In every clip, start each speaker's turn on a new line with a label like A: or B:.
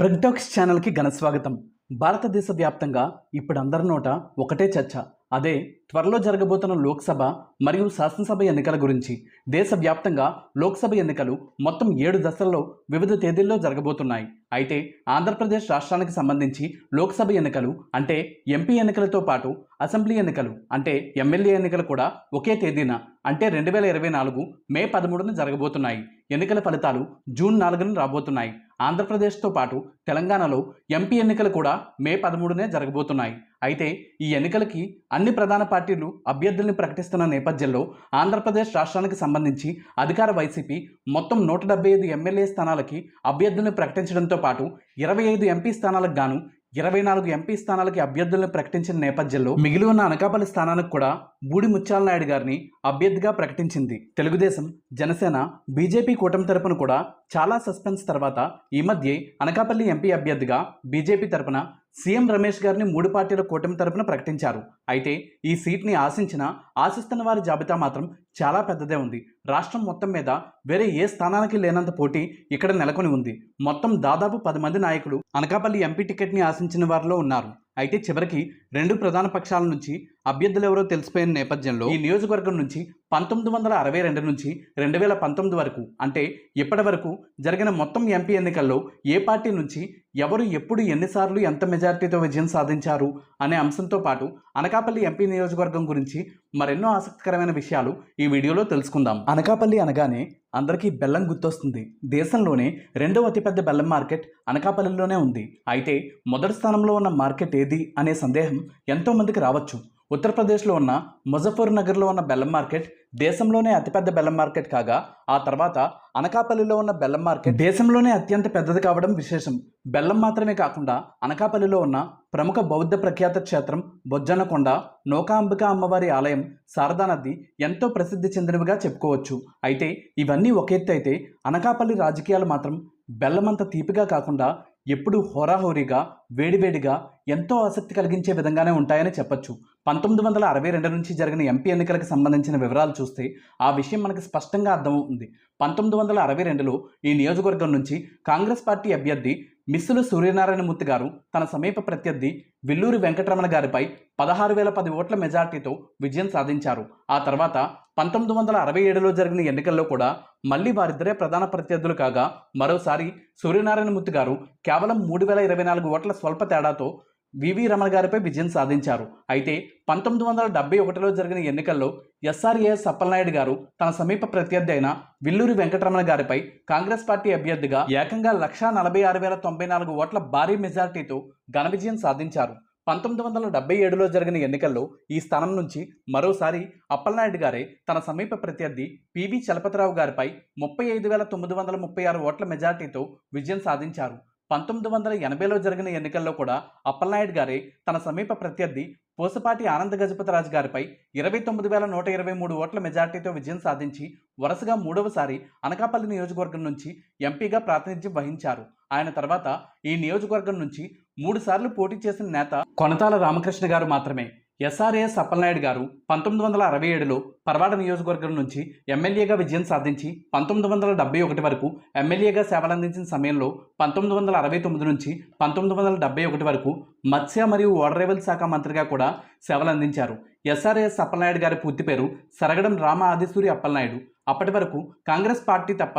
A: ప్రగ్డాక్స్ ఛానల్కి ఘన స్వాగతం. భారతదేశ వ్యాప్తంగా ఇప్పుడు అందరి నోట ఒకటే చర్చ. అదే త్వరలో జరగబోతున్న లోక్సభ మరియు శాసనసభ ఎన్నికల గురించి. దేశవ్యాప్తంగా లోక్సభ ఎన్నికలు మొత్తం ఏడు దశల్లో వివిధ తేదీల్లో జరగబోతున్నాయి. అయితే ఆంధ్రప్రదేశ్ రాష్ట్రానికి సంబంధించి లోక్సభ ఎన్నికలు అంటే ఎంపీ ఎన్నికలతో పాటు అసెంబ్లీ ఎన్నికలు అంటే ఎమ్మెల్యే ఎన్నికలు కూడా ఒకే తేదీన అంటే రెండు వేల ఇరవై నాలుగు మే పదమూడున జరగబోతున్నాయి. ఎన్నికల ఫలితాలు జూన్ నాలుగున రాబోతున్నాయి. ఆంధ్రప్రదేశ్తో పాటు తెలంగాణలో ఎంపీ ఎన్నికలు కూడా మే పదమూడునే జరగబోతున్నాయి. అయితే ఈ ఎన్నికలకి అన్ని ప్రధాన పార్టీలు అభ్యర్థుల్ని ప్రకటిస్తున్న నేపథ్యంలో ఆంధ్రప్రదేశ్ రాష్ట్రానికి సంబంధించి అధికార వైసీపీ మొత్తం నూట డెబ్బై ఐదు ఎమ్మెల్యే స్థానాలకి అభ్యర్థుల్ని ప్రకటించడంతో పాటు ఇరవై ఐదు ఎంపీ స్థానాలకు గాను ఇరవై నాలుగు ఎంపీ స్థానాలకి అభ్యర్థులను ప్రకటించిన నేపథ్యంలో మిగిలి ఉన్న అనకాపల్లి స్థానానికి కూడా బూడి ముత్యాలనాయుడు గారిని అభ్యర్థిగా ప్రకటించింది. తెలుగుదేశం జనసేన బీజేపీ కూటమి తరపున కూడా చాలా సస్పెన్స్ తర్వాత ఈ మధ్య అనకాపల్లి ఎంపీ అభ్యర్థిగా బీజేపీ తరపున సీఎం రమేష్ గారిని మూడు పార్టీల కూటమి తరపున ప్రకటించారు. అయితే ఈ సీట్ని ఆశించిన ఆశిస్తున్న వారి జాబితా మాత్రం చాలా పెద్దదే ఉంది. రాష్ట్రం మొత్తం మీద వేరే ఏ స్థానానికి లేనంత పోటీ ఇక్కడ నెలకొని ఉంది. మొత్తం దాదాపు పది మంది నాయకులు అనకాపల్లి ఎంపీ టికెట్ని ఆశించిన వారిలో ఉన్నారు. అయితే చివరికి రెండు ప్రధాన పక్షాల నుంచి అభ్యర్థులు ఎవరో తెలిసిపోయిన నేపథ్యంలో ఈ నియోజకవర్గం నుంచి పంతొమ్మిది వందల అరవై రెండు నుంచి రెండు వేల పంతొమ్మిది వరకు అంటే ఇప్పటి వరకు జరిగిన మొత్తం ఎంపీ ఎన్నికల్లో ఏ పార్టీ నుంచి ఎవరు ఎప్పుడు ఎన్నిసార్లు ఎంత మెజారిటీతో విజయం సాధించారు అనే అంశంతో పాటు అనకాపల్లి ఎంపీ నియోజకవర్గం గురించి మరెన్నో ఆసక్తికరమైన విషయాలు ఈ వీడియోలో తెలుసుకుందాం. అనకాపల్లి అనగానే అందరికీ బెల్లం గుర్తొస్తుంది. దేశంలోనే రెండవ అతిపెద్ద బెల్లం మార్కెట్ అనకాపల్లిలోనే ఉంది. అయితే మొదటి స్థానంలో ఉన్న మార్కెట్ ఏది అనే సందేహం ఎంతోమందికి రావచ్చు. ఉత్తరప్రదేశ్లో ఉన్న ముజఫర్ నగర్లో ఉన్న బెల్లం మార్కెట్ దేశంలోనే అతిపెద్ద బెల్లం మార్కెట్ కాగా ఆ తర్వాత అనకాపల్లిలో ఉన్న బెల్లం మార్కెట్ దేశంలోనే అత్యంత పెద్దది కావడం విశేషం. బెల్లం మాత్రమే కాకుండా అనకాపల్లిలో ఉన్న ప్రముఖ బౌద్ధ ప్రఖ్యాత క్షేత్రం బొజ్జనకొండ నౌకాంబిక అమ్మవారి ఆలయం శారదా నది ఎంతో ప్రసిద్ధి చెందినవిగా చెప్పుకోవచ్చు. అయితే ఇవన్నీ ఒక ఎత్తు అయితే అనకాపల్లి రాజకీయాలు మాత్రం బెల్లమంత తీపిగా కాకుండా ఎప్పుడూ హోరాహోరీగా వేడివేడిగా ఎంతో ఆసక్తి కలిగించే విధంగానే ఉంటాయని చెప్పొచ్చు. పంతొమ్మిది వందల అరవై రెండు నుంచి జరిగిన ఎంపీ ఎన్నికలకు సంబంధించిన వివరాలు చూస్తే ఆ విషయం మనకు స్పష్టంగా అర్థమవుతుంది. పంతొమ్మిది వందల అరవై రెండులో ఈ నియోజకవర్గం నుంచి కాంగ్రెస్ పార్టీ అభ్యర్థి మిస్సులు సూర్యనారాయణమూర్తి గారు తన సమీప ప్రత్యర్థి విల్లూరి వెంకటరమణ గారిపై పదహారు వేల పది ఓట్ల మెజార్టీతో విజయం సాధించారు. ఆ తర్వాత పంతొమ్మిది వందల అరవై ఏడులో జరిగిన ఎన్నికల్లో కూడా మళ్ళీ వారిద్దరే ప్రధాన ప్రత్యర్థులు కాగా మరోసారి సూర్యనారాయణమూర్తి గారు కేవలం మూడు వేల ఇరవై నాలుగు ఓట్ల స్వల్ప తేడాతో వివి రమణ గారిపై విజయం సాధించారు. అయితే పంతొమ్మిది వందల డెబ్బై ఒకటిలో జరిగిన ఎన్నికల్లో ఎస్ఆర్ఏ సప్పలనాయుడు గారు తన సమీప ప్రత్యర్థి అయిన విల్లూరి వెంకటరమణ గారిపై కాంగ్రెస్ పార్టీ అభ్యర్థిగా ఏకంగా లక్షా నలభై ఆరు వేల తొంభై నాలుగు ఓట్ల భారీ మెజార్టీతో ఘన విజయం సాధించారు. పంతొమ్మిది వందల డెబ్బై ఏడులో జరిగిన ఎన్నికల్లో ఈ స్థానం నుంచి మరోసారి అప్పలనాయుడు గారే తన సమీప ప్రత్యర్థి పివి చలపతిరావు గారిపై ముప్పై ఐదు వేల తొమ్మిది వందల ముప్పై ఆరు ఓట్ల మెజార్టీతో విజయం సాధించారు. పంతొమ్మిది వందల ఎనభైలో జరిగిన ఎన్నికల్లో కూడా అప్పలనాయుడు గారే తన సమీప ప్రత్యర్థి పూసపాటి ఆనంద గజపతిరాజు గారిపై ఇరవై తొమ్మిది వేల నూట ఇరవై మూడు ఓట్ల మెజార్టీతో విజయం సాధించి వరుసగా మూడవసారి అనకాపల్లి నియోజకవర్గం నుంచి ఎంపీగా ప్రాతినిధ్యం వహించారు. ఆయన తర్వాత ఈ నియోజకవర్గం నుంచి మూడుసార్లు పోటీ చేసిన నేత కొనతాల రామకృష్ణ గారు మాత్రమే. ఎస్ఆర్ఏఎస్ అప్పలనాయుడు గారు పంతొమ్మిది వందల అరవై ఏడులో పర్వాడ నియోజకవర్గం నుంచి ఎమ్మెల్యేగా విజయం సాధించి పంతొమ్మిది వందల డెబ్బై ఒకటి వరకు ఎమ్మెల్యేగా సేవలందించిన సమయంలో పంతొమ్మిది వందల అరవై తొమ్మిది నుంచి పంతొమ్మిది వందల డెబ్బై ఒకటి వరకు మత్స్య మరియు ఓడరేవల్ శాఖ మంత్రిగా కూడా సేవలందించారు. ఎస్ఆర్ఏఎస్ అప్పలనాయుడు గారి పూర్తి పేరు సరగడం రామ ఆదిసూరి అప్పలనాయుడు అప్పటి వరకు కాంగ్రెస్ పార్టీ తప్ప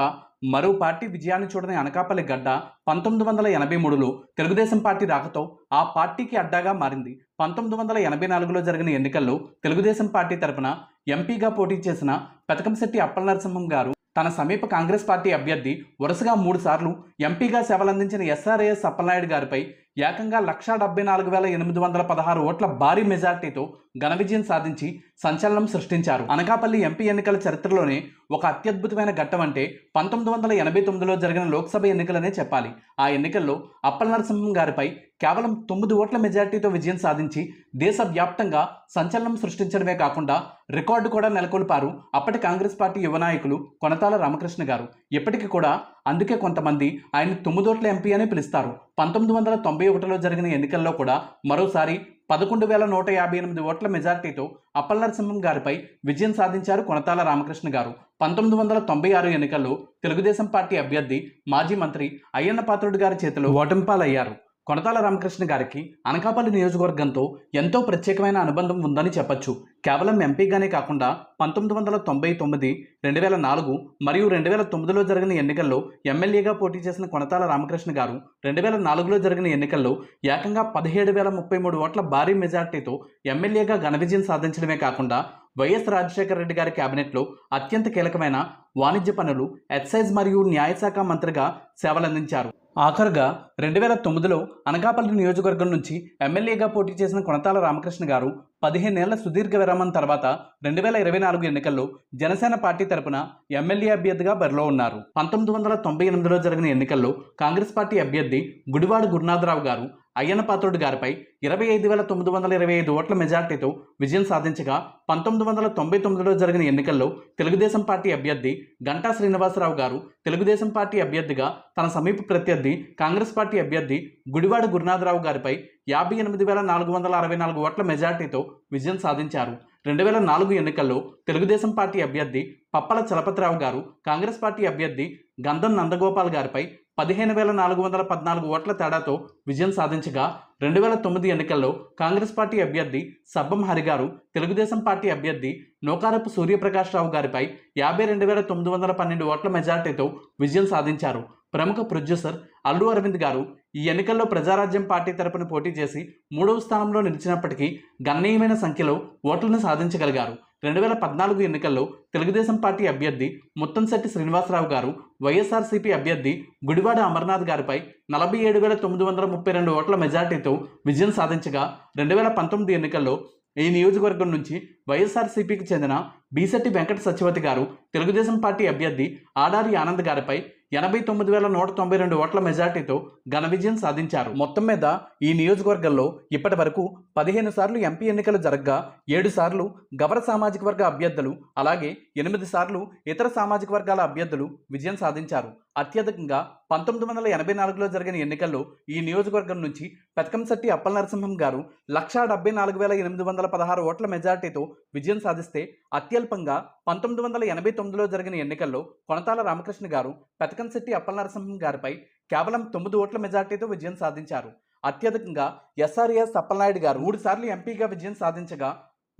A: మరో పార్టీ విజయాన్ని చూడని అనకాపల్లి గడ్డ పంతొమ్మిది వందల ఎనభై మూడులో తెలుగుదేశం పార్టీ రాకతో ఆ పార్టీకి అడ్డాగా మారింది. పంతొమ్మిది వందల ఎనభై నాలుగులో జరిగిన ఎన్నికల్లో తెలుగుదేశం పార్టీ తరపున ఎంపీగా పోటీ చేసిన పెతకంశెట్టి అప్పల నరసింహం గారు తన సమీప కాంగ్రెస్ పార్టీ అభ్యర్థి వరుసగా మూడు సార్లు ఎంపీగా సేవలందించిన ఎస్ఆర్ఏఎస్ అప్పలనాయుడు గారిపై ఏకంగా లక్షా డెబ్బై నాలుగు వేల ఎనిమిది వందల పదహారు ఓట్ల భారీ మెజార్టీతో ఘన విజయం సాధించి సంచలనం సృష్టించారు. అనకాపల్లి ఎంపీ ఎన్నికల చరిత్రలోనే ఒక అత్యద్భుతమైన ఘట్టం అంటే పంతొమ్మిది వందల ఎనభై తొమ్మిదిలో జరిగిన లోక్సభ ఎన్నికలనే చెప్పాలి. ఆ ఎన్నికల్లో అప్పల నరసింహం గారిపై కేవలం తొమ్మిది ఓట్ల మెజార్టీతో విజయం సాధించి దేశవ్యాప్తంగా సంచలనం సృష్టించడమే కాకుండా రికార్డు కూడా నెలకొల్పారు అప్పటి కాంగ్రెస్ పార్టీ యువ నాయకులు కొనతాల రామకృష్ణ గారు. ఇప్పటికీ కూడా అందుకే కొంతమంది ఆయన తొమ్మిదోట్ల ఎంపీ అని పిలుస్తారు. పంతొమ్మిది వందల తొంభై ఒకటిలో జరిగిన ఎన్నికల్లో కూడా మరోసారి పదకొండు వేల నూట యాభై ఎనిమిది ఓట్ల మెజార్టీతో అప్పలనరసింహం గారిపై విజయం సాధించారు కొనతాల రామకృష్ణ గారు. పంతొమ్మిది వందల తొంభై ఆరు ఎన్నికల్లో తెలుగుదేశం పార్టీ అభ్యర్థి మాజీ మంత్రి అయ్యన్న పాత్రుడు గారి చేతిలో ఓటమిపాలయ్యారు. కొనతాల రామకృష్ణ గారికి అనకాపల్లి నియోజకవర్గంతో ఎంతో ప్రత్యేకమైన అనుబంధం ఉందని చెప్పొచ్చు. కేవలం ఎంపీగానే కాకుండా పంతొమ్మిది వందల తొంభై తొమ్మిది రెండు వేల నాలుగు మరియు రెండు వేల తొమ్మిదిలో జరిగిన ఎన్నికల్లో ఎమ్మెల్యేగా పోటీ చేసిన కొనతాల రామకృష్ణ గారు రెండు వేల నాలుగులో జరిగిన ఎన్నికల్లో ఏకంగా పదిహేడు వేల ముప్పై మూడు ఓట్ల భారీ మెజార్టీతో ఎమ్మెల్యేగా ఘన విజయం సాధించడమే కాకుండా వైఎస్ రాజశేఖర రెడ్డి గారి కేబినెట్లో అత్యంత కీలకమైన వాణిజ్య పనులు ఎక్సైజ్ మరియు న్యాయశాఖ మంత్రిగా సేవలందించారు. ఆఖరుగా రెండు వేల తొమ్మిదిలో అనకాపల్లి నియోజకవర్గం నుంచి ఎమ్మెల్యేగా పోటీ చేసిన కొనతాల రామకృష్ణ గారు పదిహేనేళ్ళ సుదీర్ఘ విరామం తర్వాత రెండు వేల ఇరవై నాలుగు ఎన్నికల్లో జనసేన పార్టీ తరపున ఎమ్మెల్యే అభ్యర్థిగా బరిలో ఉన్నారు. పంతొమ్మిది వందల తొంభై ఎనిమిదిలో జరిగిన ఎన్నికల్లో కాంగ్రెస్ పార్టీ అభ్యర్థి గుడివాడ గురునాథరావు గారు అయ్యన్న పాత్రుడు గారిపై ఇరవై ఐదు వేల తొమ్మిది వందల ఇరవై ఐదు ఓట్ల మెజార్టీతో విజయం సాధించగా పంతొమ్మిది వందల తొంభై తొమ్మిదిలో జరిగిన ఎన్నికల్లో తెలుగుదేశం పార్టీ అభ్యర్థి గంటా శ్రీనివాసరావు గారు తెలుగుదేశం పార్టీ అభ్యర్థిగా తన సమీప ప్రత్యర్థి కాంగ్రెస్ పార్టీ అభ్యర్థి గుడివాడ గురునాథరావు గారిపై యాభై ఎనిమిది వేల నాలుగు వందల అరవై నాలుగు ఓట్ల మెజార్టీతో విజయం సాధించారు. రెండు వేల నాలుగు ఎన్నికల్లో తెలుగుదేశం పార్టీ అభ్యర్థి పప్పల చలపతిరావు గారు కాంగ్రెస్ పార్టీ అభ్యర్థి గంధం నందగోపాల్ గారిపై పదిహేను వేల నాలుగు వందల పద్నాలుగు ఓట్ల తేడాతో విజయం సాధించగా రెండు వేల తొమ్మిది ఎన్నికల్లో కాంగ్రెస్ పార్టీ అభ్యర్థి సబ్బం హరి గారు తెలుగుదేశం పార్టీ అభ్యర్థి నోకారపు సూర్యప్రకాష్ రావు గారిపై యాభై రెండు వేల తొమ్మిది వందల పన్నెండు ఓట్ల మెజార్టీతో విజయం సాధించారు. ప్రముఖ ప్రొడ్యూసర్ అల్లు అరవింద్ గారు ఈ ఎన్నికల్లో ప్రజారాజ్యం పార్టీ తరపున పోటీ చేసి మూడవ స్థానంలో నిలిచినప్పటికీ గణనీయమైన సంఖ్యలో ఓట్లను సాధించగలిగారు. రెండు వేల పద్నాలుగు ఎన్నికల్లో తెలుగుదేశం పార్టీ అభ్యర్థి ముత్తంశెట్టి శ్రీనివాసరావు గారు వైఎస్ఆర్సీపీ అభ్యర్థి గుడివాడ అమర్నాథ్ గారిపై నలభై ఏడు వేల తొమ్మిది వందల ముప్పై రెండు ఓట్ల మెజార్టీతో విజయం సాధించగా రెండు వేల పంతొమ్మిది ఎన్నికల్లో ఈ నియోజకవర్గం నుంచి వైఎస్ఆర్సీపీకి చెందిన బీసెట్టి వెంకట సత్యవతి గారు తెలుగుదేశం పార్టీ అభ్యర్థి ఆడారి ఆనంద్ గారిపై ఎనభై తొమ్మిది వేల నూట తొంభై రెండు ఓట్ల మెజార్టీతో ఘన విజయం సాధించారు. మొత్తం మీద ఈ నియోజకవర్గంలో ఇప్పటి వరకు పదిహేను సార్లు ఎంపీ ఎన్నికలు జరగ్గా ఏడు సార్లు గవర సామాజిక వర్గ అభ్యర్థులు అలాగే ఎనిమిది సార్లు ఇతర సామాజిక వర్గాల అభ్యర్థులు విజయం సాధించారు. అత్యధికంగా పంతొమ్మిది వందల ఎనభై నాలుగులో జరిగిన ఎన్నికల్లో ఈ నియోజకవర్గం నుంచి పెతకంశెట్టి అప్పల నరసింహం గారు లక్షా డెబ్బై నాలుగు వేల ఎనిమిది వందల పదహారు ఓట్ల మెజార్టీతో విజయం సాధిస్తే అత్యల్పంగా పంతొమ్మిది వందల ఎనభై తొమ్మిదిలో జరిగిన ఎన్నికల్లో కొనతాల రామకృష్ణ గారు పెతకంశెట్టి అప్పల నరసింహం గారిపై కేవలం తొమ్మిది ఓట్ల మెజార్టీతో విజయం సాధించారు. అత్యధికంగా ఎస్ఆర్ఎస్ అప్పలనాయుడు గారు మూడు సార్లు ఎంపీగా విజయం సాధించగా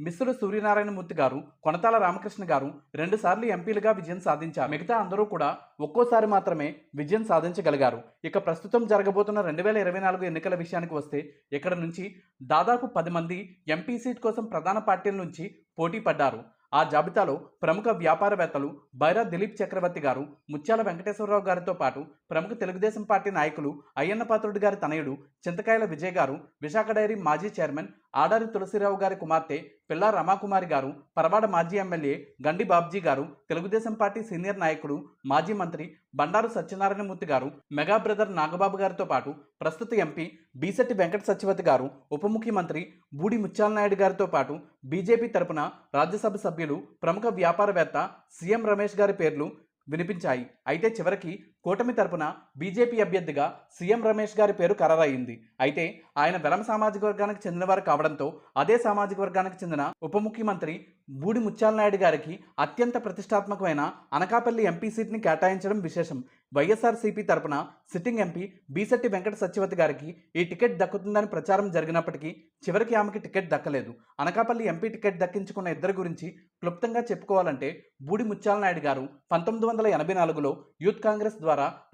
A: మిస్సులు సూర్యనారాయణమూర్తి గారు కొనతాల రామకృష్ణ గారు రెండుసార్లు ఎంపీలుగా విజయం సాధించారు. మిగతా అందరూ కూడా ఒక్కోసారి మాత్రమే విజయం సాధించగలిగారు. ఇక ప్రస్తుతం జరగబోతున్న రెండు వేల ఇరవై నాలుగు ఎన్నికల విషయానికి వస్తే ఇక్కడ నుంచి దాదాపు పది మంది ఎంపీ సీట్ కోసం ప్రధాన పార్టీల నుంచి పోటీ పడ్డారు. ఆ జాబితాలో ప్రముఖ వ్యాపారవేత్తలు బైరా దిలీప్ చక్రవర్తి గారు ముత్యాల వెంకటేశ్వరరావు గారితో పాటు ప్రముఖ తెలుగుదేశం పార్టీ నాయకులు అయ్యన్న పాత్రుడు గారి తనయుడు చింతకాయల విజయ్ గారు విశాఖ డైరీ మాజీ చైర్మన్ ఆడారి తులసిరావు గారి కుమార్తె పిల్ల రమాకుమారి గారు పరవాడ మాజీ ఎమ్మెల్యే గండి బాబ్జీ గారు తెలుగుదేశం పార్టీ సీనియర్ నాయకుడు మాజీ మంత్రి బండారు సత్యనారాయణమూర్తి గారు మెగా బ్రదర్ నాగబాబు గారితో పాటు ప్రస్తుత ఎంపీ బీసెట్టి వెంకట సత్యవతి గారు ఉప ముఖ్యమంత్రి బూడి ముత్యాలనాయుడు గారితో పాటు బీజేపీ తరపున రాజ్యసభ సభ్యులు ప్రముఖ వ్యాపారవేత్త సీఎం రమేష్ గారి పేర్లు వినిపించాయి. అయితే చివరికి కూటమి తరపున బీజేపీ అభ్యర్థిగా సీఎం రమేష్ గారి పేరు ఖరారయ్యింది. అయితే ఆయన వెలమ సామాజిక వర్గానికి చెందినవారు కావడంతో అదే సామాజిక వర్గానికి చెందిన ఉప ముఖ్యమంత్రి బూడి ముత్యాలనాయుడు గారికి అత్యంత ప్రతిష్టాత్మకమైన అనకాపల్లి ఎంపీ సీట్ని కేటాయించడం విశేషం. వైఎస్ఆర్సీపీ తరపున సిట్టింగ్ ఎంపీ బీసెట్టి వెంకట సత్యవతి గారికి ఈ టికెట్ దక్కుతుందని ప్రచారం జరిగినప్పటికీ చివరికి ఆమెకి టికెట్ దక్కలేదు. అనకాపల్లి ఎంపీ టికెట్ దక్కించుకున్న ఇద్దరి గురించి క్లుప్తంగా చెప్పుకోవాలంటే బూడి ముత్యాలనాయుడు గారు పంతొమ్మిది వందల ఎనభై నాలుగులో యూత్ కాంగ్రెస్ ద్వారా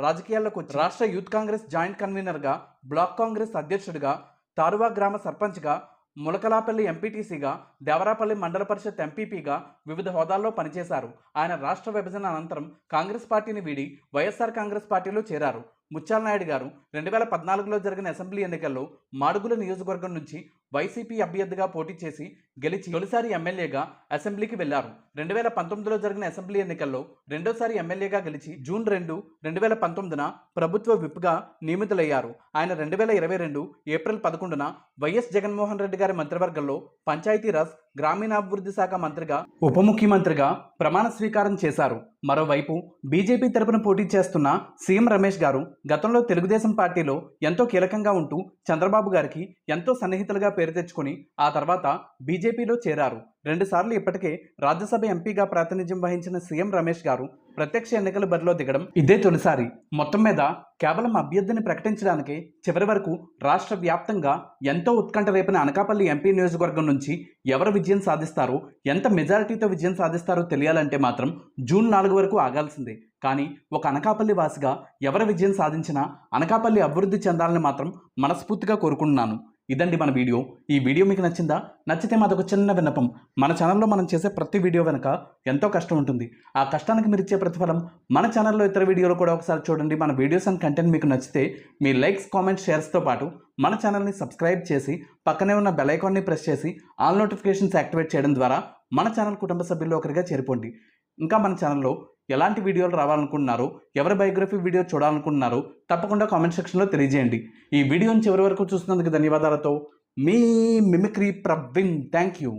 A: రాజకీయాల్లోకి వచ్చి రాష్ట్ర యూత్ కాంగ్రెస్ జాయింట్ కన్వీనర్గా బ్లాక్ కాంగ్రెస్ అధ్యక్షుడిగా తారువా గ్రామ సర్పంచ్గా ములకలాపల్లి ఎంపీటీసీగా దేవరాపల్లి మండల పరిషత్ ఎంపీపీగా వివిధ హోదాల్లో పనిచేశారు. ఆయన రాష్ట్ర విభజన అనంతరం కాంగ్రెస్ పార్టీని వీడి వైఎస్ఆర్ కాంగ్రెస్ పార్టీలో చేరారు. ముచ్చాలనాయుడు గారు రెండు వేల పద్నాలుగులో జరిగిన అసెంబ్లీ ఎన్నికల్లో మాడుగుల నియోజకవర్గం నుంచి వైసీపీ అభ్యర్థిగా పోటీ చేసి గెలిచి తొలిసారి ఎమ్మెల్యేగా అసెంబ్లీకి వెళ్ళారు. రెండు వేల పంతొమ్మిదిలో జరిగిన అసెంబ్లీ ఎన్నికల్లో రెండోసారి ఎమ్మెల్యేగా గెలిచి జూన్ రెండు రెండు వేల పంతొమ్మిదిన ప్రభుత్వ విప్గా నియమితులయ్యారు. ఆయన రెండు వేల ఇరవై రెండు ఏప్రిల్ పదకొండున వైఎస్ జగన్మోహన్ రెడ్డి గారి మంత్రివర్గంలో పంచాయతీరాజ్ గ్రామీణాభివృద్ధి శాఖ మంత్రిగా ఉప ముఖ్యమంత్రిగా ప్రమాణ స్వీకారం చేశారు. మరోవైపు బీజేపీ తరపున పోటీ చేస్తున్న సీఎం రమేష్ గారు గతంలో తెలుగుదేశం పార్టీలో ఎంతో కీలకంగా ఉంటూ చంద్రబాబు గారికి ఎంతో సన్నిహితులుగా పేరు తెచ్చుకొని ఆ తర్వాత బీజేపీలో చేరారు. రెండుసార్లు ఇప్పటికే రాజ్యసభ ఎంపీగా ప్రాతినిధ్యం వహించిన సీఎం రమేష్ గారు ప్రత్యక్ష ఎన్నికల బరిలో దిగడం ఇదే తొలిసారి. మొత్తం మీద కేవలం అభ్యర్థిని ప్రకటించడానికి చివరి వరకు రాష్ట్ర వ్యాప్తంగా ఎంతో ఉత్కంఠ రేపిన అనకాపల్లి ఎంపీ నియోజకవర్గం నుంచి ఎవరు విజయం సాధిస్తారో ఎంత మెజారిటీతో విజయం సాధిస్తారో తెలియాలంటే మాత్రం జూన్ నాలుగు వరకు ఆగాల్సిందే. కానీ ఒక అనకాపల్లి వాసిగా ఎవరు విజయం సాధించినా అనకాపల్లి అభివృద్ధి చెందాలని మాత్రం మనస్ఫూర్తిగా కోరుకుంటున్నాను. ఇదండి మన వీడియో. ఈ వీడియో మీకు నచ్చిందా? నచ్చితే మాదొక చిన్న విన్నపం. మన ఛానల్లో మనం చేసే ప్రతి వీడియో వెనక ఎంతో కష్టం ఉంటుంది. ఆ కష్టానికి మీరు ఇచ్చే ప్రతిఫలం మన ఛానల్లో ఇతర వీడియోలు కూడా ఒకసారి చూడండి. మన వీడియోస్ అండ్ కంటెంట్ మీకు నచ్చితే మీ లైక్స్ కామెంట్స్ షేర్స్తో పాటు మన ఛానల్ని సబ్స్క్రైబ్ చేసి పక్కనే ఉన్న బెల్ ఐకాన్ని ప్రెస్ చేసి ఆల్ నోటిఫికేషన్స్ యాక్టివేట్ చేయడం ద్వారా మన ఛానల్ కుటుంబ సభ్యుల్లో ఒకరిగా చేరిపోండి. ఇంకా మన ఛానల్లో ఎలాంటి వీడియోలు రావాలనుకుంటున్నారు ఎవరి బయోగ్రఫీ వీడియో చూడాలనుకుంటున్నారు తప్పకుండా కామెంట్ సెక్షన్లో తెలియజేయండి. ఈ వీడియోని చివరి వరకు చూస్తున్నందుకు ధన్యవాదాలతో మీ మిమిక్రీ ప్రవీణ్. Thank you